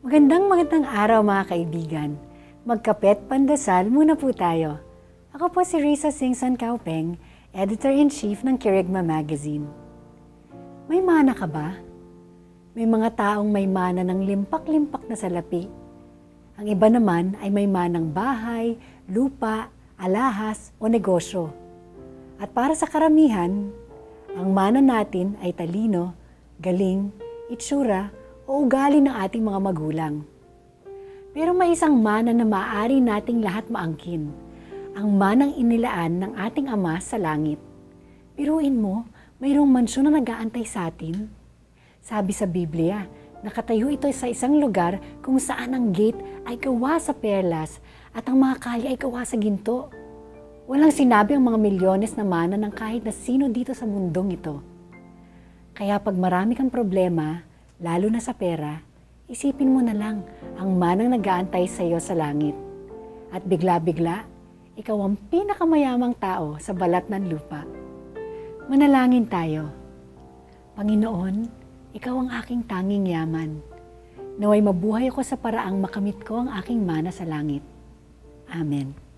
Magandang magandang araw mga kaibigan. Magkapet pandasal muna po tayo. Ako po si Risa Singson Kaupeng, Editor-in-Chief ng Kirigma Magazine. May mana ka ba? May mga taong may mana ng limpak-limpak na salapi. Ang iba naman ay may manang bahay, lupa, alahas o negosyo. At para sa karamihan, ang mana natin ay talino, galing, itsura o ugali ng ating mga magulang. Pero may isang mana na maaari nating lahat maangkin. Ang manang inilaan ng ating Ama sa langit. Piruin mo, mayroong mansyon na nag-aantay sa atin. Sabi sa Biblia, nakatayo ito sa isang lugar kung saan ang gate ay gawa sa perlas at ang mga kalye ay gawa sa ginto. Walang sinabi ang mga milyones na mana ng kahit na sino dito sa mundong ito. Kaya pag marami kang problema, lalo na sa pera, isipin mo na lang ang manang nag-aantay sa iyo sa langit. At bigla-bigla, ikaw ang pinakamayamang tao sa balat ng lupa. Manalangin tayo. Panginoon, ikaw ang aking tanging yaman. Naway mabuhay ako sa paraang makamit ko ang aking mana sa langit. Amen.